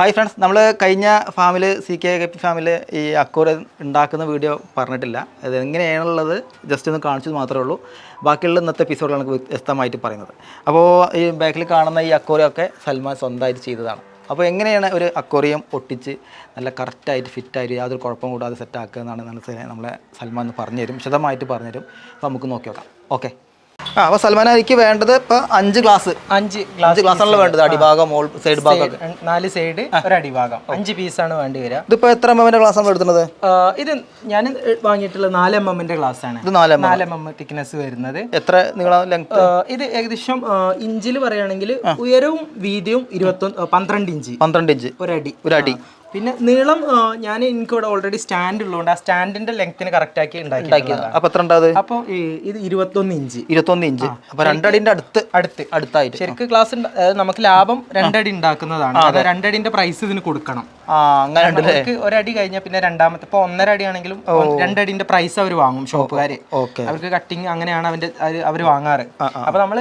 Hi friends നമ്മൾ കഴിഞ്ഞ ഫാമിൽ സി കെ കെ പി ഫാമിൽ ഈ അക്കോറ് ഉണ്ടാക്കുന്ന വീഡിയോ പറഞ്ഞിട്ടില്ല. അത് എങ്ങനെയാണുള്ളത് ജസ്റ്റ് ഒന്ന് കാണിച്ചത് മാത്രമേ ഉള്ളൂ. ബാക്കിയുള്ള ഇന്നത്തെ എപ്പിസോഡിലാണ് വ്യക്തമായിട്ട് പറയുന്നത്. അപ്പോൾ ഈ ബാക്കിൽ കാണുന്ന ഈ അക്കോറിയൊക്കെ സൽമാൻ സ്വന്തമായിട്ട് ചെയ്തതാണ്. അപ്പോൾ എങ്ങനെയാണ് ഒരു അക്വറിയം ഒട്ടിച്ച് നല്ല കറക്റ്റായിട്ട് ഫിറ്റായിട്ട് യാതൊരു കുഴപ്പം കൂടാതെ സെറ്റാക്കുക എന്നാണ് നല്ല നമ്മളെ സൽമാൻ പറഞ്ഞുതരും. പറഞ്ഞു വിശദമായിട്ട് പറഞ്ഞുതരും. അപ്പോൾ നമുക്ക് നോക്കി നോക്കാം. ഓക്കെ ആ അപ്പോൾ സൽമാൻ എനിക്ക് വേണ്ടത് ഇപ്പോൾ അഞ്ച് ഗ്ലാസ് അഞ്ച് അഞ്ച് ഗ്ലാസ് ആണല്ലോ വേണ്ടത് അടിഭാഗം മോൾ സൈഡ് ഭാഗം നാല് സൈഡ് ഒരു അടിഭാഗം അഞ്ച് പീസാണ് വേണ്ടി വരിക. ഇതിപ്പോൾ എത്ര എം എമ്മിന്റെ ഗ്ലാസ് ആണ് എടുക്കുന്നത് ഇത് ഞാൻ വാങ്ങിയിട്ടുള്ള നാല് എം എമ്മിന്റെ ഗ്ലാസ് ആണ്. ഇത് നാല് എം നാല് എം എം തിക്നെസ് വരുന്നത്. എത്ര നിങ്ങളെ ലെങ്ത് ഇത് ഏകദേശം ഇഞ്ചിൽ പറയുകയാണെങ്കിൽ ഉയരവും വീതിയും ഇരുപത്തൊന്ന് പന്ത്രണ്ട് ഇഞ്ച്. പന്ത്രണ്ട് ഇഞ്ച്. ഒരടി. ഒരടി. പിന്നെ നീളം ഞാൻ എനിക്ക് ഇവിടെ ഓൾറെഡി സ്റ്റാൻഡ് ഉള്ളതുകൊണ്ട് ആ സ്റ്റാൻഡിന്റെ ലെങ്ത്തിന് കറക്റ്റ് ആക്കി ഉണ്ടാക്കി അപ്പൊ ഇത് ഇരുപത്തൊന്ന് ഇഞ്ച്. ഇരുപത്തൊന്ന് ഇഞ്ച്. അപ്പോൾ രണ്ടടിന്റെ അടുത്ത് അടുത്ത്. അടുത്തായിട്ട്. ശരിക്കും ക്ലാസ് നമുക്ക് ലാഭം രണ്ടടി ഉണ്ടാക്കുന്നതാണ്. രണ്ടടിന്റെ പ്രൈസ് ഇതിന് കൊടുക്കണം. ആ അങ്ങനെ ഉണ്ട് അവർക്ക് ഒരടി കഴിഞ്ഞാൽ പിന്നെ രണ്ടാമത്തെ ഇപ്പൊ ഒന്നര അടി ആണെങ്കിലും രണ്ടടിന്റെ പ്രൈസ് അവർ വാങ്ങും ഷോപ്പുകാര് അവർക്ക് കട്ടിങ് അങ്ങനെയാണ് അവന്റെ അവർ വാങ്ങാറ്. അപ്പൊ നമ്മൾ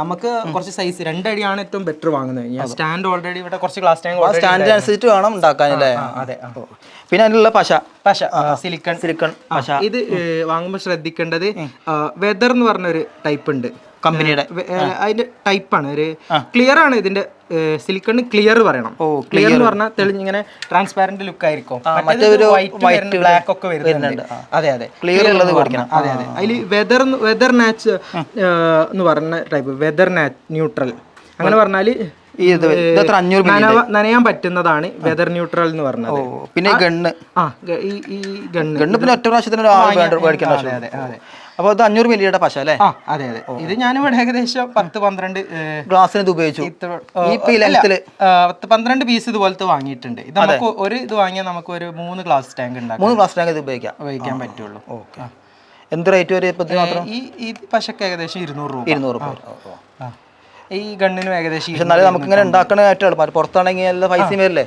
നമുക്ക് കുറച്ച് സൈസ് രണ്ടടിയാണ് ഏറ്റവും ബെറ്റർ വാങ്ങുന്നത്. ഞാൻ സ്റ്റാൻഡ് ഓൾറെഡി ഇവിടെ കുറച്ച് ക്ലാസ് ടാങ്ക് ഓൾറെഡി സ്റ്റാൻഡിന് അനുസരിച്ച് വേണം ഉണ്ടാക്കാനല്ലേ അതെ. പിന്നെ അതിനുള്ള പശ. പശ സിലിക്കൺ സിലിക്കൺ പശ. ഇത് വാങ്ങുമ്പോൾ ശ്രദ്ധിക്കേണ്ടത് വെതർ എന്ന് പറഞ്ഞൊരു ടൈപ്പ് ഉണ്ട്. കമ്പനിയുടെ. അതിന്റെ ടൈപ്പാണ്. ഒരു ക്ലിയർ ആണ് ഇതിന്റെ സിലിക്കണ് ക്ലിയർ പറയണം. ഓ, ക്ലിയർ എന്ന് പറഞ്ഞാൽ തെളിഞ്ഞിങ്ങനെ ട്രാൻസ്പാരന്റ് ലുക്ക് ആയിരിക്കും. വൈറ്റ് ബ്ലാക്ക് ഒക്കെ വരുന്നുണ്ട്. അതെ അതെ. ക്ലിയർ ഉള്ളത് കൊടുക്കണം. അതെ അതെ. അതിൽ വെതർ വെതർ നാച്ച് എന്ന് പറഞ്ഞ ടൈപ്പ് വെതർ ന്യൂട്രൽ അങ്ങനെ പറഞ്ഞാൽ നനയാൻ പറ്റുന്നതാണ് വെതർ ന്യൂട്രൽ എന്ന് പറഞ്ഞത്. പിന്നെ ഗണ്ണ്. ആ ഈ ഗണ്ണ്. ഗണ്ണ് പിന്നെ ഒറ്റ പ്രാവശ്യത്തിന് അപ്പോൾ ഇത് അഞ്ഞൂറ് മില്ലിയുടെ പശ അല്ലേ? ആ അതെ അതെ. ഇത് ഞാനിവിടെ ഏകദേശം പത്ത് പന്ത്രണ്ട് ഗ്ലാസ്സിന് ഇത് ഉപയോഗിച്ചു. പത്ത് പന്ത്രണ്ട് പീസ് ഇതുപോലത്തെ വാങ്ങിയിട്ടുണ്ട്. ഇത് നമുക്ക് ഒരു ഇത് വാങ്ങിയാൽ നമുക്ക് ഒരു മൂന്ന് ഗ്ലാസ് ടാങ്ക് ഉണ്ടാക്കാം. മൂന്ന് ഗ്ലാസ് ടാങ്ക് ഇത് ഉപയോഗിക്കാം. ഉപയോഗിക്കാൻ പറ്റുള്ളൂ. ഓക്കെ. എന്ത് റേറ്റ് വരെ മാത്രം? ഈ പശക്ക് ഏകദേശം ഇരുന്നൂറ് രൂപ. ഇരുന്നൂറ് രൂപ. ഈ ഗണ്ണിനും ഏകദേശം പക്ഷെ എന്നാലും നമുക്ക് ഇങ്ങനെ ഉണ്ടാക്കണ എളുപ്പം. പുറത്താണെങ്കിൽ എല്ലാ പൈസയും വരില്ലേ?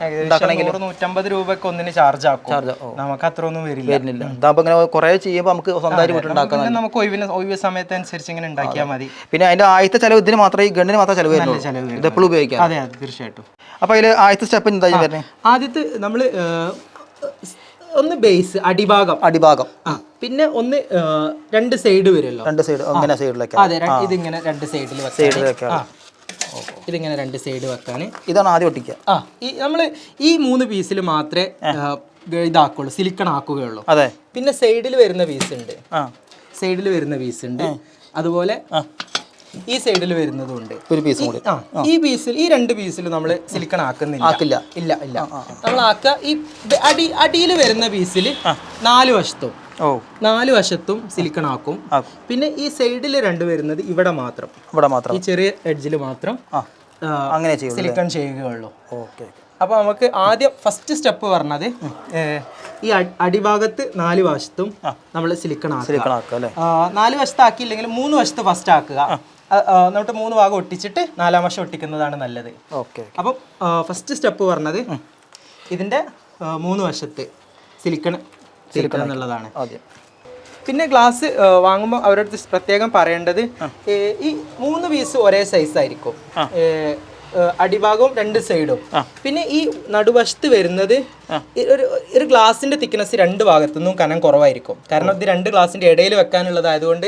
നൂറ്റമ്പത് രൂപയ്ക്ക് ഒന്നിന് ചാർജ് ആക്കും. ചാർജ് നമുക്ക് അത്ര ഒന്നും വരില്ല. വരുന്നില്ല. ഇതാകുമ്പോൾ ഇങ്ങനെ കുറേ ചെയ്യുമ്പോൾ നമുക്ക് സ്വന്തമായിട്ട് നമുക്ക് ഒഴിവിന് ഒഴിവ് സമയത്ത് അനുസരിച്ച് ഇങ്ങനെ ഉണ്ടാക്കിയാൽ മതി. പിന്നെ അതിന്റെ ആദ്യത്തെ ചിലവ് ഇതിന് മാത്രമേ ഈ ഗണ്ണിന് മാത്രമേ ചിലവ് വരുന്നുള്ളൂ. ഇത് എപ്പോഴും ഉപയോഗിക്കാം അതെ അതെ തീർച്ചയായിട്ടും. അപ്പോൾ അതിൽ ആദ്യത്തെ സ്റ്റെപ്പ് എന്താ വരുന്നത് ആദ്യത്തെ നമ്മൾ ഒന്ന് ബേസ് അടിഭാഗം. അടിഭാഗം. ആ പിന്നെ ഒന്ന് രണ്ട് സൈഡ് വരുമല്ലോ? രണ്ട് സൈഡ് അങ്ങനെ സൈഡിലേക്ക് അതെ ഇതിങ്ങനെ രണ്ട് സൈഡിൽ സൈഡിൽ വെക്കാം ആ. ഇതിങ്ങനെ രണ്ട് സൈഡ് വെക്കാൻ ഇതാണ് ആദ്യം ഒട്ടിക്കുക. ആ ഈ നമ്മൾ ഈ മൂന്ന് പീസിൽ മാത്രമേ ഇതാക്കുള്ളൂ സിലിക്കൺ ആക്കുകയുള്ളൂ. അതെ. പിന്നെ സൈഡിൽ വരുന്ന പീസ് ഉണ്ട്. ആ. സൈഡിൽ വരുന്ന പീസ് ഉണ്ട്. അതുപോലെ ഈ സൈഡിൽ വരുന്നതും ഉണ്ട് ഒരു പീസ് കൂടി. ആ ഈ പീസിൽ ഈ രണ്ട് പീസിൽ നമ്മൾ സിലിക്കൺ ആക്കുന്നില്ല. ആക്കില്ല. ഇല്ല ഇല്ല. നമ്മൾ ആക്കുക. ഈ അടി അടിയിൽ വരുന്ന പീസിൽ നാല് വശത്തും. ഓ. നാല് വശത്തും സിലിക്കൺ ആക്കും. പിന്നെ ഈ സൈഡിൽ രണ്ട് വരുന്നത് ഇവിടെ മാത്രം. ഇവിടെ മാത്രം. ഈ ചെറിയ എഡ്ജിൽ മാത്രം അങ്ങനെ സിലിക്കൺ ചെയ്യുകയുള്ളൂ. ഓക്കെ അപ്പോൾ നമുക്ക് ആദ്യം ഫസ്റ്റ് സ്റ്റെപ്പ് പറഞ്ഞത് ഈ അടി- അടിഭാഗത്ത് നാല് വശത്തും നമ്മൾ സിലിക്കൺ ആക്കുക. നാല് വശത്താക്കിയില്ലെങ്കിൽ മൂന്ന് വശത്ത് ഫസ്റ്റ് ആക്കുക. എന്നിട്ട് മൂന്ന് ഭാഗം ഒട്ടിച്ചിട്ട് നാലാം വശം ഒട്ടിക്കുന്നതാണ് നല്ലത്. ഓക്കെ അപ്പം ഫസ്റ്റ് സ്റ്റെപ്പ് പറഞ്ഞത് ഇതിന്റെ മൂന്ന് വശത്ത് സിലിക്കൺ സിലിക്കൺ എന്നുള്ളതാണ്. പിന്നെ ഗ്ലാസ് വാങ്ങുമ്പോൾ അവരുടെ അടുത്ത് പ്രത്യേകം പറയേണ്ടത് ഈ മൂന്ന് പീസ് ഒരേ സൈസ് ആയിരിക്കും. അടിഭാഗവും രണ്ട് സൈഡും പിന്നെ ഈ നടുവശത്ത് വരുന്നത് ഒരു ഒരു ഗ്ലാസിന്റെ തിക്നെസ് രണ്ട് ഭാഗത്തുനിന്നും കനം കുറവായിരിക്കും. കാരണം ഇത് രണ്ട് ഗ്ലാസിന്റെ ഇടയിൽ വെക്കാനുള്ളതായതുകൊണ്ട്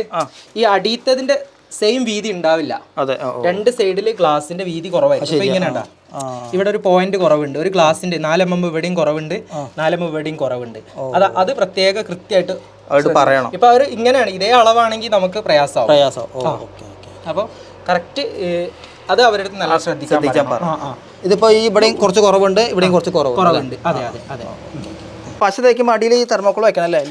ഈ അടിയത്തതിന്റെ സെയിം വീതി ഉണ്ടാവില്ല. അതെ. രണ്ട് സൈഡിൽ ഗ്ലാസിന്റെ വീതി കുറവായിരിക്കും. ഇങ്ങനെ ഇവിടെ ഒരു പോയിന്റ് കുറവുണ്ട്. ഒരു ഗ്ലാസിന്റെ നാലമ്മ ഇവിടെയും കുറവുണ്ട്. നാലമ്മ ഇവിടെയും കുറവുണ്ട്. അത് അത് പ്രത്യേക കൃത്യമായിട്ട് പറയണം. ഇപ്പൊ അവർ ഇങ്ങനെയാണ്. ഇതേ അളവാണെങ്കിൽ നമുക്ക് പ്രയാസമാവും. പ്രയാസം. അപ്പൊ അപ്പോൾ കറക്റ്റ് അത് അവരുടെ അടുത്ത് നല്ല ശ്രദ്ധിക്കാൻ. ഇതിപ്പോ ഈ ഇവിടെയും കുറച്ച് കുറവുണ്ട് ഇവിടെയും കുറച്ച് കുറവുണ്ട് അതെ അതെ അതെ. പശ തേക്കുമ്പോൾ അടിയിൽ ഈ തെർമോക്കോൾ വെക്കണം അല്ലേ?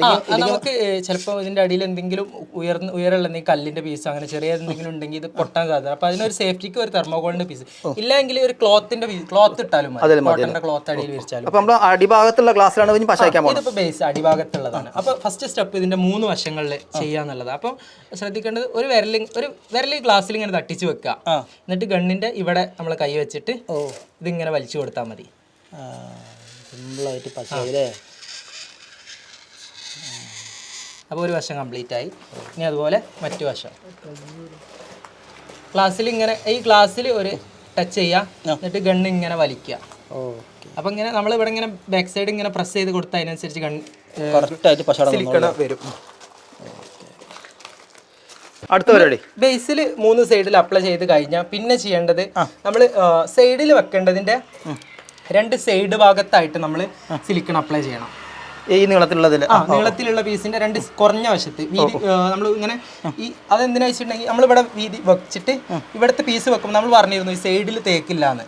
നമുക്ക് ചിലപ്പോൾ ഇതിന്റെ അടിയിൽ എന്തെങ്കിലും ഉയർന്ന ഉയരമുള്ള എന്തെങ്കിലും കല്ലിന്റെ പീസ് അങ്ങനെ ചെറിയ എന്തെങ്കിലും ഉണ്ടെങ്കിൽ ഇത് പൊട്ടാൻ സാധ്യത. അപ്പൊ അതിനൊരു സേഫ്റ്റിക്ക് ഒരു തെർമോക്കോളിന്റെ പീസ് ഇല്ലെങ്കിൽ ഒരു ക്ലോത്തിന്റെ ക്ലോത്ത് ഇട്ടാലും മതി. കോട്ടന്റെ ക്ലോത്ത് അടിയിൽ വിരിച്ചാലും അപ്പൊ നമ്മൾ അടിഭാഗത്തുള്ള ഗ്ലാസ്സിലാണ് പശ വയ്ക്കാൻ പോകുന്നത് ഇതിപ്പോ ബേസ് അടിഭാഗത്തുള്ളതാണ്. അപ്പൊ ഫസ്റ്റ് സ്റ്റെപ്പ് ഇതിന്റെ മൂന്ന് വശങ്ങളിൽ ചെയ്യാന്നുള്ളത് അപ്പം ശ്രദ്ധിക്കേണ്ടത് ഒരു വിരലി ഒരു വിരലി ഗ്ലാസ്സിൽ ഇങ്ങനെ തട്ടിച്ച് വെക്കുക. എന്നിട്ട് ഗണ്ണിന്റെ ഇവിടെ നമ്മൾ കൈ വെച്ചിട്ട് ഇതിങ്ങനെ വലിച്ചു കൊടുത്താൽ മതി. സിമ്പിളായിട്ട് പശ അല്ലേ അപ്പോൾ ഒരു വശം കംപ്ലീറ്റ് ആയി. ഇനി അതുപോലെ മറ്റു വശം ക്ലാസ്സിൽ ഇങ്ങനെ ഈ ക്ലാസ്സിൽ ഒരു ടച്ച് ചെയ്യുക എന്നിട്ട് ഗണ്ണ് ഇങ്ങനെ വലിക്കുക. ഓക്കെ അപ്പൊ ഇങ്ങനെ നമ്മൾ ഇവിടെ ഇങ്ങനെ ബാക്ക് സൈഡ് ഇങ്ങനെ പ്രസ് ചെയ്ത് കൊടുത്താൽ അതിനനുസരിച്ച് കറക്റ്റായിട്ട് വരും. അടുത്ത പരിപാടി. ബേസിൽ മൂന്ന് സൈഡിൽ അപ്ലൈ ചെയ്ത് കഴിഞ്ഞാൽ പിന്നെ ചെയ്യേണ്ടത് നമ്മൾ സൈഡിൽ വെക്കേണ്ടതിന്റെ രണ്ട് സൈഡ് ഭാഗത്തായിട്ട് നമ്മൾ സിലിക്കൺ അപ്ലൈ ചെയ്യണം. ഈ നീളത്തിലുള്ളതിൽ ആ നീളത്തിലുള്ള പീസിന്റെ രണ്ട് കുറഞ്ഞ വശത്ത് വീതി നമ്മൾ ഇങ്ങനെ ഈ അതെന്തിനാ വെച്ചിട്ടുണ്ടെങ്കിൽ നമ്മളിവിടെ വീതി വെച്ചിട്ട് ഇവിടുത്തെ പീസ് വെക്കുമ്പോൾ നമ്മൾ പറഞ്ഞിരുന്നു ഈ സൈഡിൽ തേക്കില്ല എന്ന്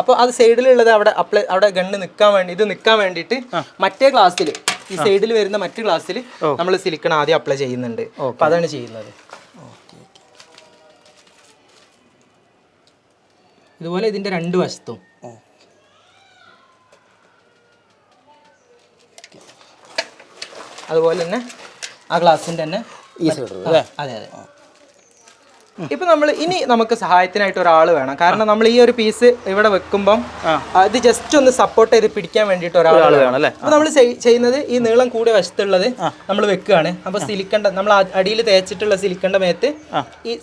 അപ്പോൾ അത് സൈഡിലുള്ളത് അവിടെ അപ്ലൈ അവിടെ ഗണ്ണ് നിൽക്കാൻ വേണ്ടി ഇത് നിൽക്കാൻ വേണ്ടിയിട്ട് മറ്റേ ക്ലാസ്സിൽ ഈ സൈഡിൽ വരുന്ന മറ്റു ക്ലാസ്സിൽ നമ്മൾ സിലിക്കൺ ആദ്യം അപ്ലൈ ചെയ്യുന്നുണ്ട്. അപ്പോൾ അതാണ് ചെയ്യുന്നത്. ഇതുപോലെ ഇതിന്റെ രണ്ട് വശത്തും. അതുപോലെ തന്നെ ആ ഗ്ലാസിന്റെ തന്നെ ഈ സൈഡ് അതെ അതെ. ഇപ്പൊ നമ്മൾ ഇനി നമുക്ക് സഹായത്തിനായിട്ട് ഒരാൾ വേണം. കാരണം നമ്മൾ ഈ ഒരു പീസ് ഇവിടെ വെക്കുമ്പം അത് ജസ്റ്റ് ഒന്ന് സപ്പോർട്ട് ചെയ്ത് പിടിക്കാൻ വേണ്ടിയിട്ട് ഒരാൾ വേണം. അല്ലേ? അപ്പൊ നമ്മൾ ചെയ്യുന്നത് ഈ നീളം കൂടിയ വശത്തുള്ളത് നമ്മൾ വെക്കുകയാണ്. അപ്പൊ സിലിക്കണ്ട നമ്മൾ അടിയിൽ തേച്ചിട്ടുള്ള സിലിക്കണ്ട മേത്ത് ഈ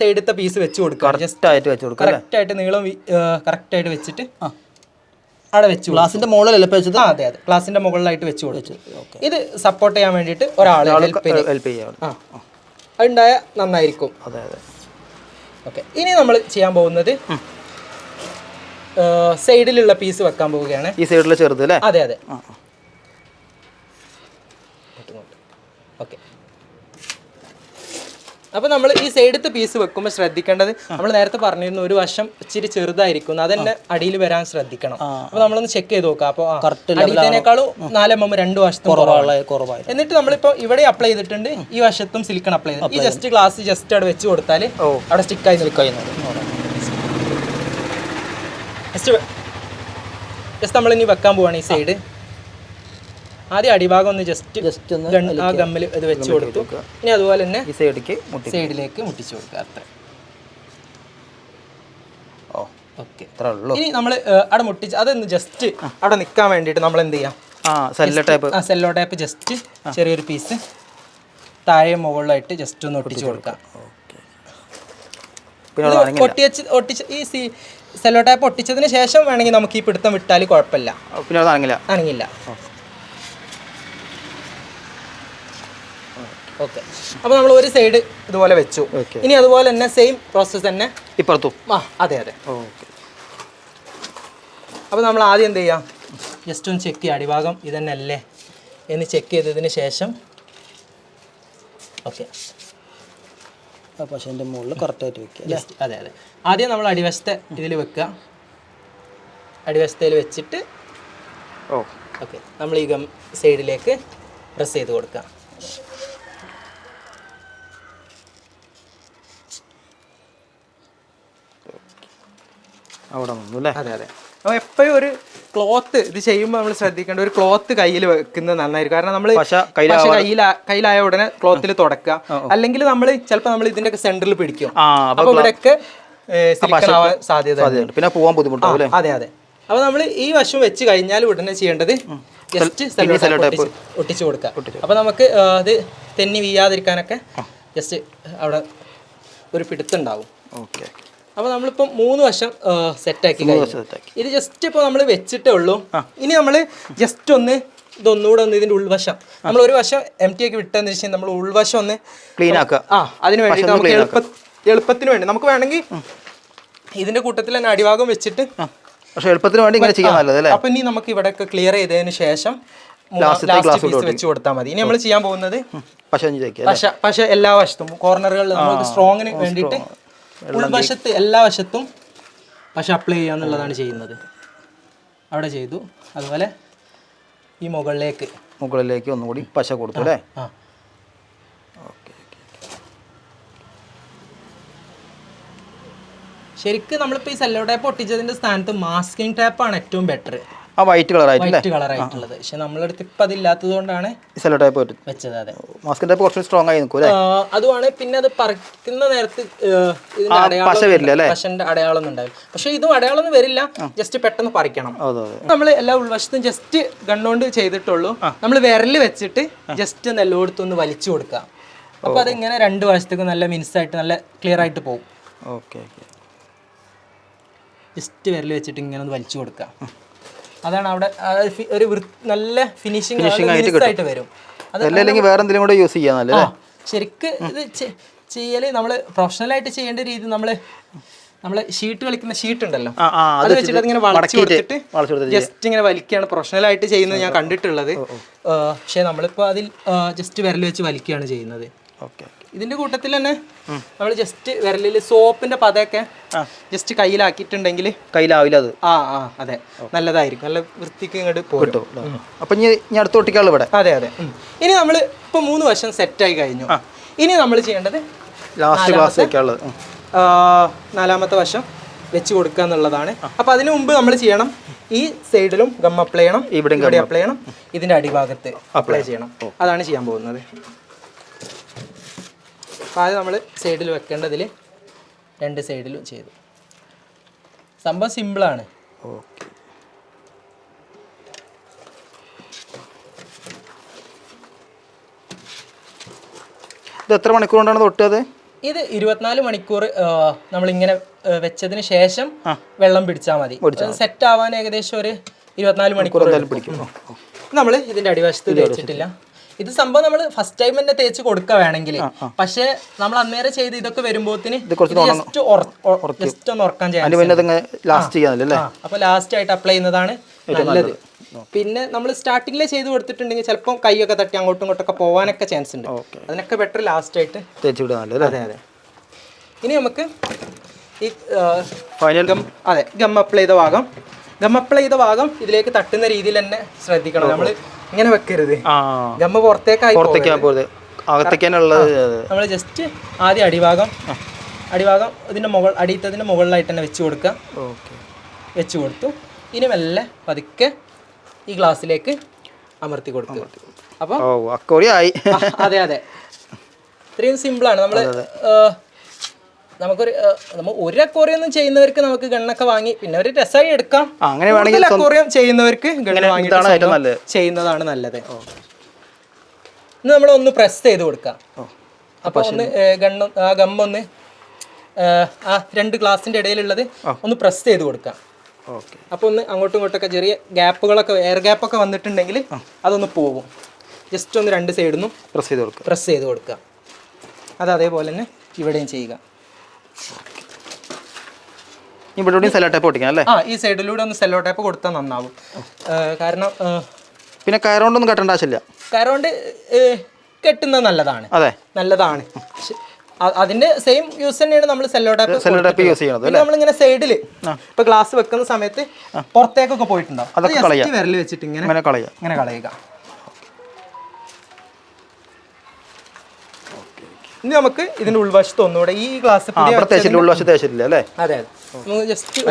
സൈഡത്തെ പീസ് വെച്ച് കൊടുക്കുക. ജസ്റ്റ് ആയിട്ട് വെച്ച് കൊടുക്കുക കറക്റ്റ് ആയിട്ട് നീളം കറക്റ്റ് ആയിട്ട് വെച്ചിട്ട് അവിടെ വെച്ചു ക്ലാസിന്റെ ഗ്ലാസിന്റെ മുകളിലല്ലേ വെച്ചത് ആ അതെ അതെ. ക്ലാസിന്റെ മുകളിലായിട്ട് വെച്ച് കൊടുത്തു ഇത് സപ്പോർട്ട് ചെയ്യാൻ വേണ്ടിയിട്ട് ഒരാൾ ഹെൽപ്പ് ചെയ്യാം. അതുണ്ടായ നന്നായിരിക്കും. അതെ അതെ. ഓക്കെ. ഇനി നമ്മൾ ചെയ്യാൻ പോകുന്നത് സൈഡിലുള്ള പീസ് വെക്കാൻ പോവുകയാണ്. ഈ സൈഡിൽ ചെറുത് അല്ലേ? അതെ അതെ ആ ആ. ഓക്കെ അപ്പോൾ നമ്മൾ ഈ സൈഡത്തെ പീസ് വെക്കുമ്പോൾ ശ്രദ്ധിക്കേണ്ടത് നമ്മൾ നേരത്തെ പറഞ്ഞിരുന്നു ഒരു വശം ഇച്ചിരി ചെറുതായിരിക്കും അതന്നെ അടിയിൽ വരാൻ ശ്രദ്ധിക്കണം. അപ്പോൾ നമ്മളൊന്ന് ചെക്ക് ചെയ്ത് നോക്കാം. അപ്പോൾ അടിയത്തേക്കാളും എം രണ്ട് വശത്തും കുറവായി എന്നിട്ട് നമ്മളിപ്പോൾ ഇവിടെ അപ്ലൈ ചെയ്തിട്ടുണ്ട്. ഈ വശത്തും സിലിക്കൺ അപ്ലൈ ചെയ്തു. ഈ ജസ്റ്റ് ഗ്ലാസ് ജസ്റ്റ് അവിടെ വെച്ച് കൊടുത്താൽ അവിടെ സ്റ്റിക്കായി നിൽക്കുന്നത് ജസ്റ്റ് ജസ്റ്റ് നമ്മൾ ഇനി വെക്കാൻ പോവാണ് ഈ സൈഡ് ആദ്യം അടിഭാഗം ഒന്ന് ജസ്റ്റ് ജസ്റ്റ് ഒന്ന് ആ ഗമ്മിൽ ഇത് വെച്ച് കൊടുത്തു. ഇനി അതുപോലെ തന്നെ ഈ സൈഡിലേക്ക് സൈഡിലേക്ക് മുട്ടിച്ചു കൊടുക്കുക. അത്ര. ഓക്കെ. ഇനി നമ്മൾ അവിടെ മുട്ടിച്ച് അതൊന്ന് ജസ്റ്റ് അവിടെ നിൽക്കാൻ വേണ്ടിയിട്ട് നമ്മൾ എന്ത് ചെയ്യാം? ആ സെല്ലോ ടൈപ്പ് ആ സെല്ലോ ടൈപ്പ് ജസ്റ്റ് ചെറിയൊരു പീസ് താഴെ മുകളിലായിട്ട് ജസ്റ്റ് ഒന്ന് ഒട്ടിച്ച് കൊടുക്കാം. ഒട്ടിച്ച് ഒട്ടിച്ച് ഈ സി സെല്ലോ ടൈപ്പ് ഒട്ടിച്ചതിന് ശേഷം വേണമെങ്കിൽ നമുക്ക് ഈ പിടുത്തം വിട്ടാൽ കുഴപ്പമില്ല. അനങ്ങില്ല അനങ്ങില്ല ഓക്കെ അപ്പോൾ നമ്മൾ ഒരു സൈഡ് ഇതുപോലെ വെച്ചു. ഇനി അതുപോലെ തന്നെ സെയിം പ്രോസസ് തന്നെ ഇപ്പുറത്തും. ആ അതെ അതെ. ഓക്കെ അപ്പോൾ നമ്മൾ ആദ്യം എന്ത് ചെയ്യാം? ജസ്റ്റ് ഒന്ന് ചെക്ക് ചെയ്യുക. അടിഭാഗം ഇതന്നെ അല്ലേ എന്ന് ചെക്ക് ചെയ്തതിന് ശേഷം ഓക്കെ പശുവിന്റെ മുകളിൽ കറക്റ്റായിട്ട് വെക്കുക ജസ്റ്റ് അതെ അതെ. ആദ്യം നമ്മൾ അടിവശത്തെ ഇതിൽ വെക്കുക. അടിവശത്തേൽ വെച്ചിട്ട് ഓ ഓക്കെ നമ്മൾ ഈ ഗം സൈഡിലേക്ക് പ്രസ് ചെയ്ത് കൊടുക്കുക. അവിടെ നിന്നു അല്ലേ? അതെ അതെ. അപ്പൊ എപ്പോഴും ഒരു ക്ലോത്ത് ഇത് ചെയ്യുമ്പോൾ നമ്മൾ ശ്രദ്ധിക്കേണ്ട ഒരു ക്ലോത്ത് കയ്യിൽ വെക്കുന്നത് നന്നായിരിക്കും. കാരണം നമ്മൾ കയ്യിൽ കയ്യിലായ ഉടനെ. ക്ലോത്തിൽ തുടക്കുക. അല്ലെങ്കിൽ നമ്മൾ ചിലപ്പോൾ നമ്മൾ ഇതിന്റെ ഒക്കെ സെന്ററിൽ പിടിക്കും അപ്പോൾ ഇവിടെയൊക്കെ സാധ്യത പിന്നെ പോകാൻ ബുദ്ധിമുട്ടാവും അതെ അതെ. അപ്പോൾ നമ്മൾ ഈ വശം വെച്ച് കഴിഞ്ഞാൽ ഉടനെ ചെയ്യേണ്ടത് ജസ്റ്റ് ഒട്ടിച്ചു കൊടുക്കുക. അപ്പോൾ നമുക്ക് അത് തെന്നി വീയാതിരിക്കാനൊക്കെ ജസ്റ്റ് അവിടെ ഒരു പിടുത്തുണ്ടാവും ഓക്കെ. അപ്പോൾ നമ്മളിപ്പം മൂന്ന് വശം സെറ്റാക്കി കഴിഞ്ഞു. സെറ്റാക്കി. ഇത് ജസ്റ്റ് ഇപ്പോൾ നമ്മൾ വെച്ചിട്ടേ ഉള്ളൂ. ഇനി നമ്മൾ ജസ്റ്റ് ഒന്ന് ഇതൊന്നുകൂടെ ഒന്ന് ഇതിന്റെ ഉൾവശം. നമ്മൾ ഒരു വശം എം ടി ഒക്കെ വിട്ടതെന്ന് വെച്ചാൽ നമ്മൾ ഉൾവശം ഒന്ന് ക്ലീൻ ആക്കുക. ആ അതിന് വേണ്ടി നമുക്ക് എളുപ്പ എളുപ്പത്തിന് വേണ്ടി. നമുക്ക് വേണമെങ്കിൽ ഇതിന്റെ കൂട്ടത്തിൽ തന്നെ അടിഭാഗം വെച്ചിട്ട് പക്ഷെ എളുപ്പത്തിന് വേണ്ടി ഇങ്ങനെ ചെയ്യാൻ നല്ലത് അല്ലേ? അപ്പൊ ഇനി നമുക്ക് ഇവിടെയൊക്കെ ക്ലിയർ ചെയ്തതിന് ശേഷം ലാസ്റ്റ് പീസ് വെച്ച് കൊടുത്താൽ മതി. ഇനി നമ്മൾ ചെയ്യാൻ പോകുന്നത് പക്ഷെ പശ എല്ലാ വശത്തും. കോർണറുകളിൽ നമുക്ക് സ്ട്രോങ്ങിന് വേണ്ടിയിട്ട് ഉൾവശത്ത് എല്ലാ വശത്തും പശ അപ്ലൈ ചെയ്യുക എന്നുള്ളതാണ് ചെയ്യുന്നത്. അവിടെ ചെയ്തു. അതുപോലെ ഈ മുകളിലേക്ക്. മുകളിലേക്ക് ഒന്നുകൂടി പശ കൊടുത്തു അല്ലേ? ആ ശരിക്കും നമ്മളിപ്പോൾ ഈ സെല്ലോ ടാപ്പ് ഒട്ടിച്ചതിന്റെ സ്ഥാനത്ത് മാസ്കിംഗ് ടാപ്പാണ് ഏറ്റവും ബെറ്റർ ആ വൈറ്റ് കളർ വൈറ്റ് കളർ ആയിട്ടുള്ളത്. പക്ഷെ നമ്മളടുത്ത് ഇപ്പം അതില്ലാത്തത് കൊണ്ടാണ് ടൈപ്പ് വെച്ചത് അതെ. ടൈപ്പ് കുറച്ചുകൂടി സ്ട്രോങ് ആയി നിൽക്കും അതുമാണ് പിന്നെ അത് പറിക്കുന്ന നേരത്ത് പശ വരില്ല അല്ലേ? പശന്റെ അടയാളം ഉണ്ടാവില്ല പക്ഷെ ഇതും അടയാളം ഒന്നും വരില്ല. ജസ്റ്റ് പെട്ടെന്ന് പറിക്കണം. നമ്മൾ എല്ലാ ഉൾവശത്തും ജസ്റ്റ് കണ്ണോണ്ട് ചെയ്തിട്ടുള്ളൂ. നമ്മൾ വിരൽ വെച്ചിട്ട് ജസ്റ്റ് ഒന്ന് വലിച്ചു കൊടുക്കുക. അപ്പൊ അതിങ്ങനെ രണ്ട് വശത്തേക്ക് നല്ല മിനിസായിട്ട് നല്ല ക്ലിയർ ആയിട്ട് പോകും ഓക്കെ ഓക്കെ. ജസ്റ്റ് വിരൽ വെച്ചിട്ട് ഇങ്ങനെ ഒന്ന് വലിച്ചു കൊടുക്കുക. അതാണ് അവിടെ ഒരു നല്ല ഫിനിഷിംഗ് ആയിട്ട് വരും. അതല്ലെങ്കിൽ വേറെ എന്തെങ്കിലും കൂടെ യൂസ് ചെയ്യാൻ ശരിക്ക് ഇത് ചെയ്യൽ പ്രൊഫഷണൽ ആയിട്ട് ചെയ്യേണ്ട രീതി നമ്മൾ നമ്മൾ ഷീറ്റ് കളിക്കുന്ന ഷീറ്റ് ഉണ്ടല്ലോ. അത് വെച്ചിട്ട് ഇങ്ങനെ വളച്ചു കൊടുത്തിട്ട് ജസ്റ്റ് ഇങ്ങനെ വലിക്കുകയാണ് പ്രൊഫഷണലായിട്ട് ചെയ്യുന്നത് ഞാൻ കണ്ടിട്ടുള്ളത്. പക്ഷെ നമ്മളിപ്പോ നമ്മളിപ്പോൾ അതിൽ ജസ്റ്റ് വിരൽ വെച്ച് വലിക്കുകയാണ് ചെയ്യുന്നത്. ഓക്കെ. ഇതിന്റെ കൂട്ടത്തിൽ തന്നെ നമ്മൾ ജസ്റ്റ് വിരലിൽ സോപ്പിന്റെ പതയൊക്കെ ജസ്റ്റ് കയ്യിലാക്കിയിട്ടുണ്ടെങ്കിൽ കയ്യിലാവില്ല അത്. ആ ആ അതെ. നല്ലതായിരിക്കും. നല്ല വൃത്തിക്ക് ഇങ്ങോട്ട് പോരും. അപ്പൊ ഇനി ഇനി അടുത്ത ഒട്ടിക്കാൾ ഇവിടെ? അതെ അതെ. ഇനി നമ്മൾ ഇപ്പൊ മൂന്ന് വർഷം സെറ്റായി കഴിഞ്ഞു. ഇനി നമ്മൾ ചെയ്യേണ്ടത് ലാസ്റ്റ് ക്ലാസ് നാലാമത്തെ വശം വെച്ച് കൊടുക്കുക എന്നുള്ളതാണ്. അപ്പൊ അതിനു മുമ്പ് നമ്മൾ ചെയ്യണം. ഈ സൈഡിലും ഗം അപ്ലൈ ചെയ്യണം. ഇവിടെ അപ്ലൈ ചെയ്യണം. ഇതിന്റെ അടിഭാഗത്ത് അപ്ലൈ ചെയ്യണം. അതാണ് ചെയ്യാൻ പോകുന്നത്. അപ്പോൾ ആദ്യം നമ്മൾ സൈഡിൽ വെക്കേണ്ടതിൽ രണ്ട് സൈഡിലും ചെയ്തു. സംഭവം സിമ്പിളാണ് ഓക്കെ. ഇത് എത്ര മണിക്കൂർ കൊണ്ടാണ് തൊട്ടത് ഇത് ഇരുപത്തിനാല് മണിക്കൂർ നമ്മളിങ്ങനെ ഇങ്ങനെ വെച്ചതിന് ശേഷം വെള്ളം പിടിച്ചാൽ മതി. സെറ്റ് ആവാൻ ഏകദേശം ഒരു ഇരുപത്തിനാല് മണിക്കൂർ പിടിക്കും. നമ്മൾ ഇതിന്റെ അടിവശത്ത് തേച്ചിട്ടില്ല ഇത് സംഭവം നമ്മൾ ഫസ്റ്റ് ടൈം തന്നെ തേച്ച് കൊടുക്ക വേണമെങ്കിൽ പക്ഷേ നമ്മൾ അന്നേരം ചെയ്ത് ഇതൊക്കെ വരുമ്പോത്തിന് ജസ്റ്റ് ജസ്റ്റ് ഒന്ന് ഉറക്കാൻ ചെയ്യാൻ അപ്പൊ ലാസ്റ്റ് ആയിട്ട് അപ്ലൈ ചെയ്യുന്നതാണ് നല്ലത്. പിന്നെ നമ്മൾ സ്റ്റാർട്ടിങ്ങിലെ ചെയ്ത് കൊടുത്തിട്ടുണ്ടെങ്കിൽ ചിലപ്പോൾ കൈയൊക്കെ തട്ടി അങ്ങോട്ടും ഇങ്ങോട്ടൊക്കെ പോകാനൊക്കെ ചാൻസ് ഉണ്ട്. അതിനൊക്കെ ബെറ്റർ ലാസ്റ്റ് ആയിട്ട് തേച്ച് വിടുക നല്ലത് അതെ അതെ. ഇനി നമുക്ക് ഈ ഫൈനൽ ഗം അതെ ഗം അപ്ലൈ ചെയ്ത ഭാഗം. ഗം അപ്ലൈ ചെയ്ത ഭാഗം ഇതിലേക്ക് തട്ടുന്ന രീതിയിൽ തന്നെ ശ്രദ്ധിക്കണം. നമ്മൾ ഇങ്ങനെ വെക്കരുത്. ഗമ്മ പുറത്തേക്കായി അകത്തേക്കാനുള്ളത് നമ്മൾ ജസ്റ്റ് ആദ്യം അടിഭാഗം അടിഭാഗം ഇതിന്റെ മുകൾ അടിയത്തതിന്റെ മുകളിലായിട്ട് തന്നെ വെച്ച് കൊടുക്കുക ഓക്കെ. വെച്ച് കൊടുത്തു. ഇനി മെല്ലെ പതുക്കെ ഈ ഗ്ലാസ്സിലേക്ക് അമർത്തി കൊടുക്കും അപ്പോൾ അക്കോടി ആയി അതെ അതെ. ഇത്രയും സിമ്പിളാണ് നമ്മൾ നമുക്കൊരു നമ്മൾ നമ്മ ഒരു അക്കോറിയൊന്നും ചെയ്യുന്നവർക്ക് നമുക്ക് ഗണ്ണൊക്കെ വാങ്ങി പിന്നെ ഒരു രസമായി എടുക്കാം. അങ്ങനെ വേണമെങ്കിൽ അക്കോറിയം ചെയ്യുന്നവർക്ക് ഗണ്ണ്. ചെയ്യുന്നതാണ് നല്ലത്. ഇന്ന് നമ്മൾ ഒന്ന് പ്രസ് ചെയ്ത് കൊടുക്കാം. അപ്പോൾ ഒന്ന് ഗണ്ണ ആ ഗമ്മൊന്ന് ഒന്ന് ആ രണ്ട് ഗ്ലാസിന്റെ ഇടയിലുള്ളത് ഒന്ന് പ്രസ് ചെയ്ത് കൊടുക്കാം. അപ്പൊ അപ്പോൾ ഒന്ന് അങ്ങോട്ടും ഇങ്ങോട്ടൊക്കെ ചെറിയ ഗ്യാപ്പുകളൊക്കെ എയർ ഗ്യാപ്പൊക്കെ വന്നിട്ടുണ്ടെങ്കിൽ അതൊന്ന് പോകും. ജസ്റ്റ് ഒന്ന് രണ്ട് സൈഡിൽ നിന്നും പ്രസ് ചെയ്ത് കൊടുക്കുക. പ്രസ് ചെയ്ത് കൊടുക്കുക. അത് അതേപോലെ തന്നെ ഇവിടെയും ചെയ്യുക. ഇവിടെ സെല്ലോ ടൈപ്പ് പൊട്ടിക്കാം അല്ലേ? ആ ഈ സൈഡിലൂടെ ഒന്ന് സെല്ലോ ടൈപ്പ് കൊടുത്താൽ നന്നാവും. കാരണം പിന്നെ കയറുകൊണ്ടൊന്നും കെട്ടേണ്ട ആവശ്യമില്ല. കയറോണ്ട് കെട്ടുന്നത് നല്ലതാണ്. അതെ. നല്ലതാണ്. അതിന്റെ സെയിം യൂസ് തന്നെയാണ് നമ്മൾ cello type cello type use ചെയ്യുന്നത് പിന്നെ നമ്മളിങ്ങനെ സൈഡിൽ ഇപ്പൊ ഗ്ലാസ് വെക്കുന്ന സമയത്ത് പുറത്തേക്കൊക്കെ പോയിട്ടുണ്ടാവും. അത് വിരൽ വെച്ചിട്ട് ഇങ്ങനെ കളയുക ഇങ്ങനെ കളയുക. ഇനി നമുക്ക് ഇതിന്റെ ഉൾവശത്ത് ഒന്നുകൂടെ ഈ ഗ്ലാസ് അല്ലേ? അതെ അതെ. ജസ്റ്റ്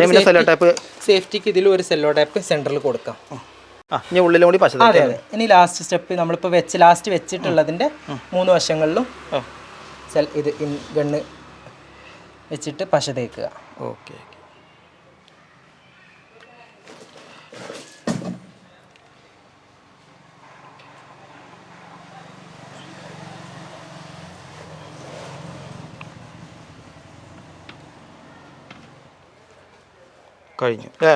സേഫ്റ്റിക്ക് ഇതിൽ ഒരു സെല്ലോ ടൈപ്പ് സെന്ററിൽ കൊടുക്കാം. ഇനി ഉള്ളിലും കൂടി പശ അതെ അതെ. ഇനി ലാസ്റ്റ് സ്റ്റെപ്പ് നമ്മളിപ്പോൾ വെച്ച് ലാസ്റ്റ് വെച്ചിട്ടുള്ളതിന്റെ മൂന്ന് വശങ്ങളിലും ഇത് ഗണ്ണ് വെച്ചിട്ട് പശ തേക്കുക. ഓക്കെ. കഴിഞ്ഞു. ഏ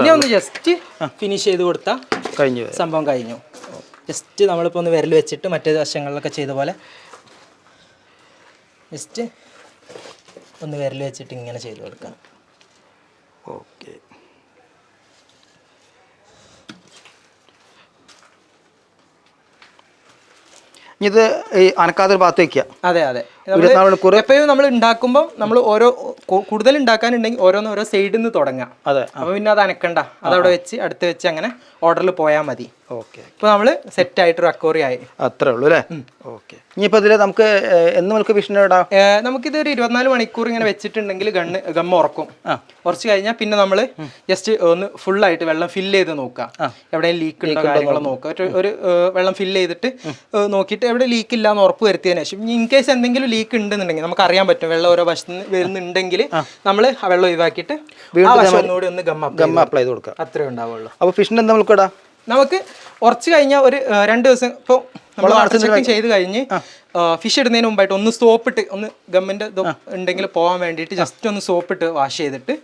ഇനി ഒന്ന് ജസ്റ്റ് ഫിനിഷ് ചെയ്ത് കൊടുത്താൽ കഴിഞ്ഞു. സംഭവം കഴിഞ്ഞു. ജസ്റ്റ് നമ്മളിപ്പോൾ ഒന്ന് വിരൽ വെച്ചിട്ട് മറ്റേ വശങ്ങളിലൊക്കെ ചെയ്ത പോലെ ജസ്റ്റ് ഒന്ന് വിരൽ വെച്ചിട്ട് ഇങ്ങനെ ചെയ്ത് കൊടുക്കാം. ഓക്കെ. ഇത് ഈ അനക്കാതെ ഒരു ഭാഗത്ത് വെക്കുക അതെ അതെ. എപ്പോഴും നമ്മൾ ഉണ്ടാക്കുമ്പോൾ നമ്മൾ ഓരോ കൂടുതൽ ഉണ്ടാക്കാനുണ്ടെങ്കിൽ ഓരോന്ന് ഓരോ സൈഡിൽ നിന്ന് തുടങ്ങാം. അതെ. അപ്പോൾ പിന്നെ അത് അനക്കണ്ട. അതവിടെ വെച്ച് അടുത്ത് വെച്ച് അങ്ങനെ ഓർഡറിൽ പോയാൽ മതി. ഓക്കെ ഇപ്പോൾ നമ്മൾ സെറ്റ് ആയിട്ടൊരു അക്കോറി ആയി. അത്രേ ഉള്ളൂ അല്ലേ ഓക്കെ. ഇനിയിപ്പോൾ ഇതിൽ നമുക്ക് എന്ന് നമുക്ക് ഭീഷണി ഇടാം? ഏ, നമുക്കിത് ഒരു ഇരുപത്തിനാല് മണിക്കൂർ ഇങ്ങനെ വെച്ചിട്ടുണ്ടെങ്കിൽ ഗണ്ണ് ഗമ്മ ഉറക്കും കുറച്ച് കഴിഞ്ഞാൽ പിന്നെ നമ്മൾ ജസ്റ്റ് ഒന്ന് ഫുൾ ആയിട്ട് വെള്ളം ഫില്ല് ചെയ്ത് നോക്കാം. എവിടെയും ലീക്ക് ഉണ്ടോ കാര്യങ്ങളോ നോക്കുക ഒരു ഒരു വെള്ളം ഫില്ല് ചെയ്തിട്ട് നോക്കിയിട്ട് എവിടെ ലീക്ക് ഇല്ല എന്ന് ഉറപ്പ് വരുത്തിയതിനു ശേഷം. ഇൻ കേസ് എന്തെങ്കിലും ലീക്ക് ഉണ്ടെന്നുണ്ടെങ്കിൽ നമുക്ക് അറിയാൻ പറ്റും വെള്ളം ഓരോ വശത്ത് വരുന്നുണ്ടെങ്കിൽ നമ്മൾ ആ വെള്ളം ഒഴിവാക്കിയിട്ട് ഒന്നുകൂടി ഒന്ന് ഗമ്മ ഗമ്മ അപ്ലൈ ചെയ്ത് കൊടുക്കുക. അത്രേ ഉണ്ടാവുള്ളൂ. അപ്പോൾ ഫിഷിന് എന്താ നമുക്ക് ഇടാം? നമുക്ക് കുറച്ച് കഴിഞ്ഞാൽ ഒരു രണ്ട് ദിവസം ഇപ്പോൾ നമ്മൾ ചെക്കിങ് ചെയ്ത് കഴിഞ്ഞ് ഫിഷ് ഇടുന്നതിന് മുമ്പായിട്ട് ഒന്ന് സോപ്പിട്ട് ഒന്ന് ഗമ്മിന്റെ ഉണ്ടെങ്കിൽ പോകാൻ വേണ്ടിയിട്ട് ജസ്റ്റ് ഒന്ന് സോപ്പിട്ട് വാഷ് ചെയ്തിട്ട്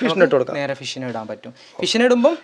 ഫിഷിന് ഇട്ട് കൊടുക്കാം. നേരെ ഫിഷിനെ ഇടാൻ പറ്റും. ഫിഷിന് ഇടുമ്പോൾ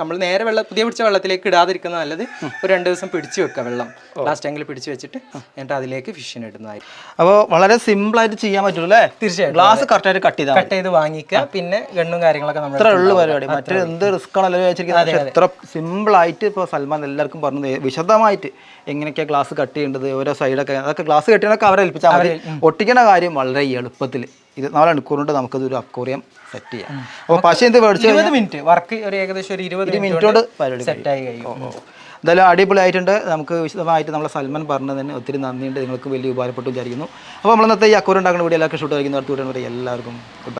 നമ്മൾ നേരെ വെള്ളം പുതിയ പിടിച്ച വെള്ളത്തിലേക്ക് ഇടാതിരിക്കുന്നത് നല്ലത് ഒരു രണ്ട് ദിവസം പിടിച്ചു വെക്കുക വെള്ളം. ലാസ്റ്റ് ടാങ്കിൽ പിടിച്ചു വെച്ചിട്ട് എന്നിട്ട് അതിലേക്ക് ഫിഷിനെ ഇടുന്നതായിരിക്കും. അപ്പോൾ വളരെ സിമ്പിൾ ആയിട്ട് ചെയ്യാൻ പറ്റുള്ളൂ അല്ലേ? തീർച്ചയായും ഗ്ലാസ് കറക്റ്റായിട്ട് കട്ട് ചെയ്താൽ കട്ട് ചെയ്ത് വാങ്ങിക്കുക. പിന്നെ ഗണ്ണും കാര്യങ്ങളൊക്കെ നമ്മൾ ഇത്ര ഉള്ളു പരിപാടി. മറ്റേ എന്ത് റിസ്ക് ആണല്ലോ വെച്ചിരിക്കുന്നത് എത്ര സിമ്പിൾ ആയിട്ട് ഇപ്പോൾ സൽമാൻ എല്ലാവർക്കും പറഞ്ഞത് വിശദമായിട്ട് എങ്ങനെയൊക്കെയാണ് ഗ്ലാസ് കട്ട് ചെയ്യേണ്ടത് ഓരോ സൈഡൊക്കെ അതൊക്കെ ഗ്ലാസ് കട്ട് ചെയ്യണമൊക്കെ അവരെ ഏൽപ്പിച്ചാൽ ഒട്ടിക്കുന്ന കാര്യം വളരെ എളുപ്പത്തിൽ ഇരുപത്തിനാല് മണിക്കൂർ കൊണ്ട് നമുക്കത് ഒരു അക്വറിയം സെറ്റ് ചെയ്യാം. അപ്പോൾ പശ എന്ത് മേടിച്ചു ഇരുപത് മിനിറ്റ് വർക്ക് ഒരു ഏകദേശം ഒരു ഇരുപത് മിനിറ്റ് മിനിറ്റ് കൊണ്ട് പരിപാടി സെറ്റ് ആയി കഴിയും. എന്തായാലും അടിപൊളിയായിട്ടുണ്ട്. നമുക്ക് വിശദമായിട്ട് നമ്മളെ സൽമാൻ പറഞ്ഞതിന് ഒത്തിരി നന്ദിയുണ്ട്. നിങ്ങൾക്ക് വലിയ ഉപകാരപ്പെട്ടു വിചാരിക്കുന്നു. അപ്പോൾ നമ്മൾ ഇന്നത്തെ ഈ അക്കൂർ ഉണ്ടാക്കുന്ന വീഡിയോ എല്ലാവർക്കും ഷൂട്ട് കഴിക്കുന്ന അടുത്ത വീഡിയോ എല്ലാവർക്കും